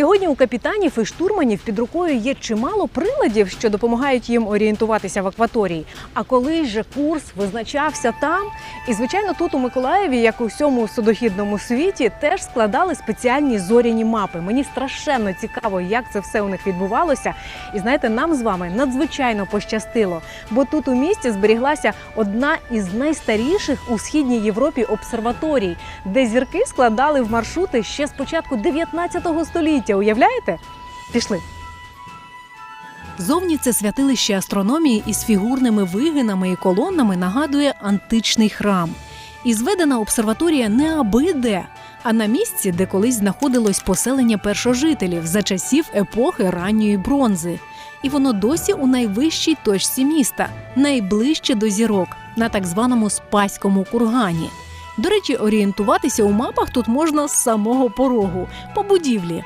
Сьогодні у капітанів і штурманів під рукою є чимало приладів, що допомагають їм орієнтуватися в акваторії. А колись же курс визначався там. І звичайно, тут у Миколаєві, як у всьому судохідному світі, теж складали спеціальні зоряні мапи. Мені страшенно цікаво, як це все у них відбувалося. І знаєте, нам з вами надзвичайно пощастило, бо тут у місті зберіглася одна із найстаріших у східній Європі обсерваторій, де зірки складали в маршрути ще з початку 19 століття. Уявляєте? Пішли. Зовні це святилище астрономії із фігурними вигинами і колоннами нагадує античний храм. І зведена обсерваторія не аби де, а на місці, де колись знаходилось поселення першожителів за часів епохи ранньої бронзи. І воно досі у найвищій точці міста, найближче до зірок, на так званому спаському кургані. До речі, орієнтуватися у мапах тут можна з самого порогу по будівлі.